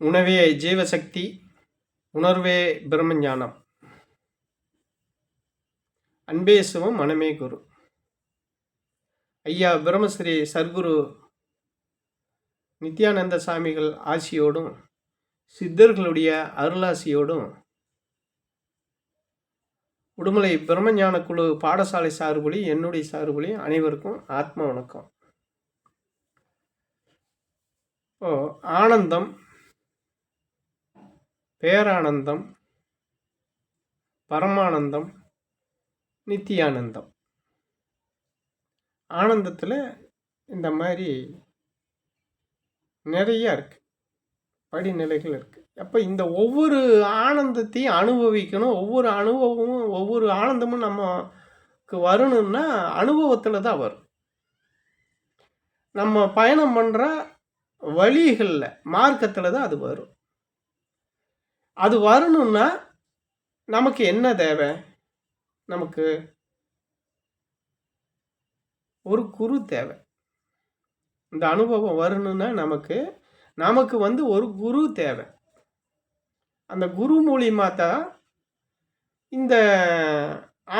உணவே ஜீவசக்தி உணர்வே பிரம்மஞானம். அன்பே சிவம் மனமே குரு. ஐயா பிரம்மஸ்ரீ சர்க்குரு நித்யானந்த சாமிகள் ஆசியோடும் சித்தர்களுடைய அருளாசியோடும் உடுமலை பிரம்மஞான குழு பாடசாலை சார்புலி என்னுடைய சார்புலி அனைவருக்கும் ஆத்ம வணக்கம். ஓ ஆனந்தம் பேரானந்தம் பரமானந்தம் நித்தியானந்தம். ஆனந்தத்தில் இந்த மாதிரி நிறையா இருக்கு. படிநிலைகள் இருக்குது அப்போ இந்த ஒவ்வொரு ஆனந்தத்தையும் அனுபவிக்கணும். ஒவ்வொரு அனுபவமும் ஒவ்வொரு ஆனந்தமும் நமக்கு வரணும்னா அனுபவத்தில் தான் வரும். நம்ம பயணம் பண்ணுற வழிகளில் மார்க்கத்தில் தான் அது வரும். அது வரணும்னா நமக்கு என்ன தேவை? நமக்கு ஒரு குரு தேவை. இந்த அனுபவம் வரணும்னா நமக்கு நமக்கு வந்து ஒரு குரு தேவை. அந்த குரு மூலியமா தான் இந்த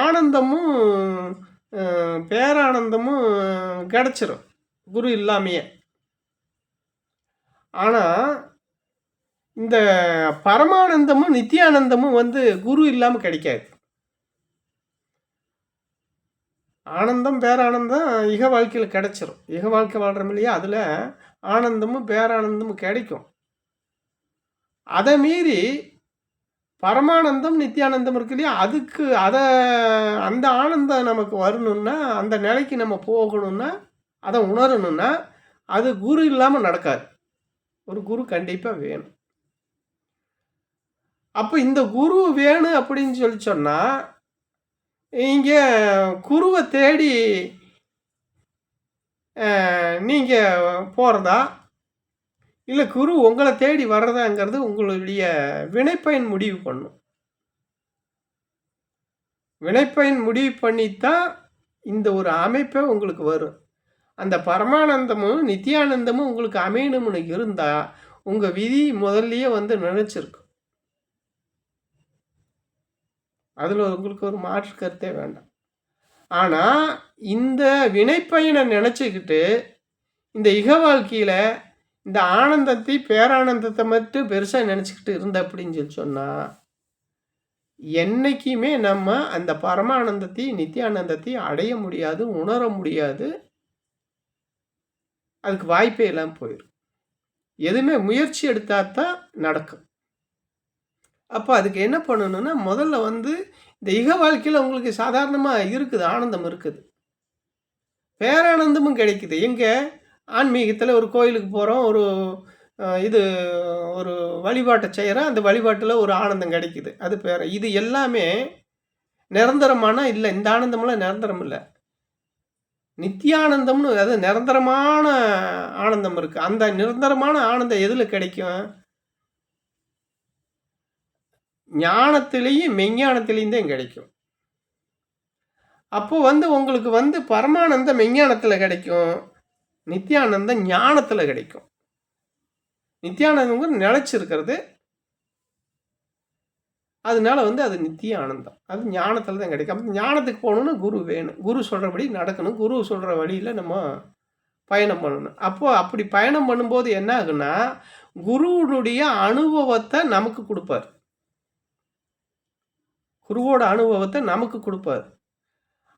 ஆனந்தமும் பேரானந்தமும் கிடச்சிரும். குரு இல்லாமையே. ஆனால் இந்த பரமானந்தமும் நித்தியானந்தமும் வந்து குரு இல்லாமல் கிடைக்காது. ஆனந்தம் பேரானந்தம் இக வாழ்க்கையில் கிடைச்சிரும். இக வாழ்க்கை வாழ்கிறோம் இல்லையா? அதில் ஆனந்தமும் பேரானந்தமும் கிடைக்கும். அதை மீறி பரமானந்தம் நித்தியானந்தம் இருக்கு இல்லையா? அதுக்கு அதை அந்த ஆனந்தம் நமக்கு வரணும்னா அந்த நிலைக்கு நம்ம போகணும்னா அதை உணரணும்னா அது குரு இல்லாமல் நடக்காது. ஒரு குரு கண்டிப்பாக வேணும். அப்போ இந்த குரு வேணும் அப்படின்னு சொல்லி சொன்னால் இங்கே குருவை தேடி நீங்கள் போகிறதா இல்லை குரு உங்களை தேடி வர்றதாங்கிறது உங்களுடைய வினைப்பயன் முடிவு பண்ணும். வினைப்பயன் முடிவு பண்ணித்தான் இந்த ஒரு அமைப்பே உங்களுக்கு வரும். அந்த பரமானந்தமும் நித்தியானந்தமும் உங்களுக்கு அமையணும்னு இருந்தால் உங்கள் விதி முதல்லையே வந்து நினச்சிருக்கும். அதில் உங்களுக்கு ஒரு மாற்று கருத்தே வேண்டாம். ஆனால் இந்த வினைப்பயனை நினச்சிக்கிட்டு இந்த இக வாழ்க்கையில் இந்த ஆனந்தத்தை பேரானந்தத்தை மட்டும் பெருசாக நினச்சிக்கிட்டு இருந்த அப்படின்னு சொல்லி சொன்னால் என்றைக்குமே நம்ம அந்த பரமானந்தத்தை நித்தியானந்தத்தை அடைய முடியாது உணர முடியாது. அதுக்கு வாய்ப்பே இல்லாமல் போயிடும் எதுவுமே முயற்சி எடுத்தால் தான் நடக்கும். அப்போ அதுக்கு என்ன பண்ணணும்னா முதல்ல வந்து இந்த இக வாழ்க்கையில் உங்களுக்கு சாதாரணமாக இருக்குது ஆனந்தம் இருக்குது. பேரானந்தமும் கிடைக்குது. எங்கே? ஆன்மீகத்தில் ஒரு கோயிலுக்கு போகிறோம் ஒரு இது ஒரு வழிபாட்டை செய்கிறோம் அந்த வழிபாட்டில் ஒரு ஆனந்தம் கிடைக்குது. அது பேர இது எல்லாமே நிரந்தரமான இல்லை. இந்த ஆனந்தமெல்லாம் நிரந்தரம் இல்லை. நித்தியானந்தம்னு அது நிரந்தரமான ஆனந்தம் இருக்குது அந்த நிரந்தரமான ஆனந்தம் எதில் கிடைக்கும்? ஞானத்திலையும் மெஞ்ஞானத்திலையும் தான் கிடைக்கும். அப்போ வந்து உங்களுக்கு வந்து பரமானந்தம் மெஞ்ஞானத்தில் கிடைக்கும். நித்யானந்தம் ஞானத்தில் கிடைக்கும். நித்தியானந்தம் நிலைச்சிருக்கிறது. அதனால வந்து அது நித்திய ஆனந்தம் அது ஞானத்தில் தான் கிடைக்கும். அப்போ ஞானத்துக்கு போகணுன்னா குரு வேணும். குரு சொல்கிறபடி நடக்கணும். குரு சொல்கிற வழியில் நம்ம பயணம் பண்ணணும். அப்போது அப்படி பயணம் பண்ணும்போது என்ன ஆகுன்னா குருவனுடைய அனுபவத்தை நமக்கு கொடுப்பார். குருவோட அனுபவத்தை நமக்கு கொடுப்பார்.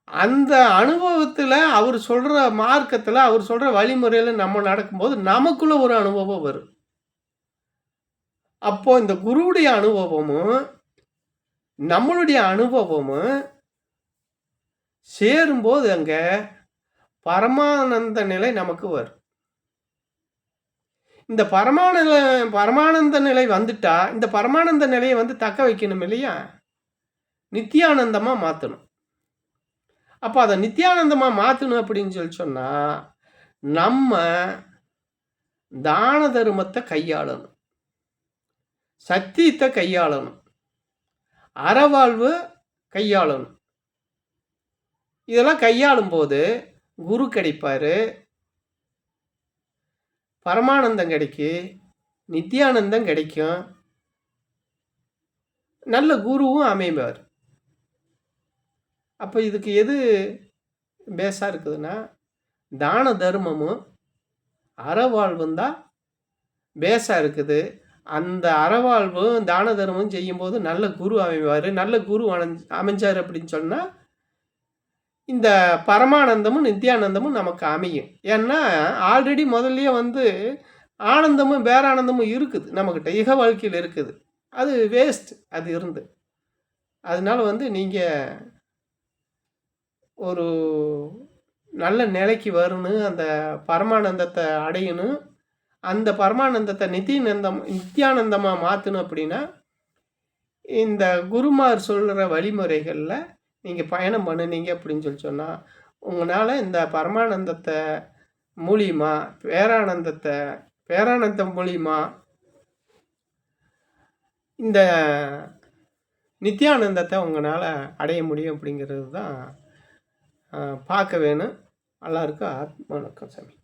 அந்த அனுபவத்தில் அவர் சொல்கிற மார்க்கத்தில் அவர் சொல்கிற வழிமுறையில் நம்ம நடக்கும்போது நமக்குள்ள ஒரு அனுபவம் வரும். அப்போ இந்த குருவுடைய அனுபவமும் நம்மளுடைய அனுபவமும் சேரும்போது அங்கே பரமானந்த நிலை நமக்கு வரும். இந்த பரமானந்த பரமானந்த நிலை வந்துட்டா இந்த பரமானந்த நிலையை வந்து தக்க வைக்கணும் இல்லையா? நித்தியானந்தமாக மாற்றணும் அப்போ அதை நித்தியானந்தமாக மாற்றணும் அப்படின்னு சொல்லி சொன்னால் நம்ம தான தர்மத்தை கையாளணும். சத்தியத்தை கையாளணும். அறவாழ்வு கையாளணும். இதெல்லாம் கையாளும் போது குரு கிடைப்பார் பரமானந்தம் கிடைக்கு நித்தியானந்தம் கிடைக்கும். நல்ல குருவும் அமைவார். அப்போ இதுக்கு எது பேஸாக இருக்குதுன்னா தான தர்மமும் அறவாழ்வும் தான் பேஸாக இருக்குது. அந்த அறவாழ்வும் தான தர்மம் செய்யும்போது நல்ல குரு அமைவார் நல்ல குரு அணைஞ்சு அமைஞ்சார் அப்படின்னு சொன்னால் இந்த பரமானந்தமும் நித்யானந்தமும் நமக்கு அமையும். ஏன்னா ஆல்ரெடி முதல்லையே வந்து ஆனந்தமும் பேரானந்தமும் இருக்குது நம்மக்கிட்ட இக வாழ்க்கையில் இருக்குது. அது வேஸ்ட் அது இருந்து. அதனால வந்து நீங்கள் ஒரு நல்ல நிலைக்கு வரணும் அந்த பரமானந்தத்தை அடையணும். அந்த பரமானந்தத்தை நித்தியானந்தம் நித்தியானந்தமாக மாற்றணும் அப்படின்னா இந்த குருமார் சொல்கிற வழிமுறைகளில் நீங்கள் பயணம் பண்ணுனீங்க அப்படின்னு சொல்லி சொன்னால் உங்களால் இந்த பரமானந்தத்தை மூலியமாக பேரானந்தத்தை பேரானந்தம் மூலியமாக இந்த நித்தியானந்தத்தை உங்களால் அடைய முடியும் அப்படிங்கிறது தான் பார்க்க வேணும். எல்லாருக்கும் ஆத்ம வணக்கம் சாமி.